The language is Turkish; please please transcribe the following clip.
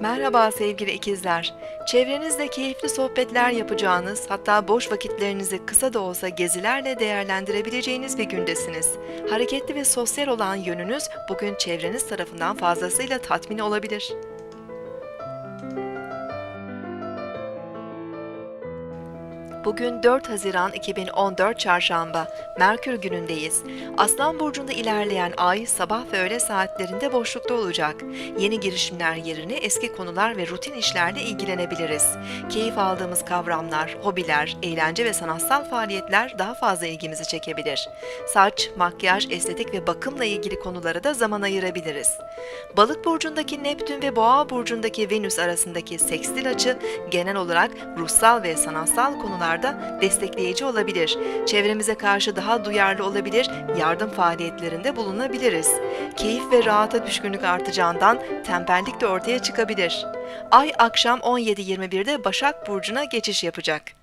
Merhaba sevgili ikizler. Çevrenizde keyifli sohbetler yapacağınız, hatta boş vakitlerinizi kısa da olsa gezilerle değerlendirebileceğiniz bir gündesiniz. Hareketli ve sosyal olan yönünüz bugün çevreniz tarafından fazlasıyla tatmin olabilir. Bugün 4 Haziran 2014 Çarşamba, Merkür günündeyiz. Aslan burcunda ilerleyen ay sabah ve öğle saatlerinde boşlukta olacak. Yeni girişimler yerine eski konular ve rutin işlerle ilgilenebiliriz. Keyif aldığımız kavramlar, hobiler, eğlence ve sanatsal faaliyetler daha fazla ilgimizi çekebilir. Saç, makyaj, estetik ve bakımla ilgili konulara da zaman ayırabiliriz. Balık burcundaki Neptün ve Boğa burcundaki Venüs arasındaki sekstil açı genel olarak ruhsal ve sanatsal konularda destekleyici olabilir. Çevremize karşı daha duyarlı olabilir, yardım faaliyetlerinde bulunabiliriz. Keyif ve rahata düşkünlük artacağından tembellik de ortaya çıkabilir. Ay akşam 17.21'de Başak Burcu'na geçiş yapacak.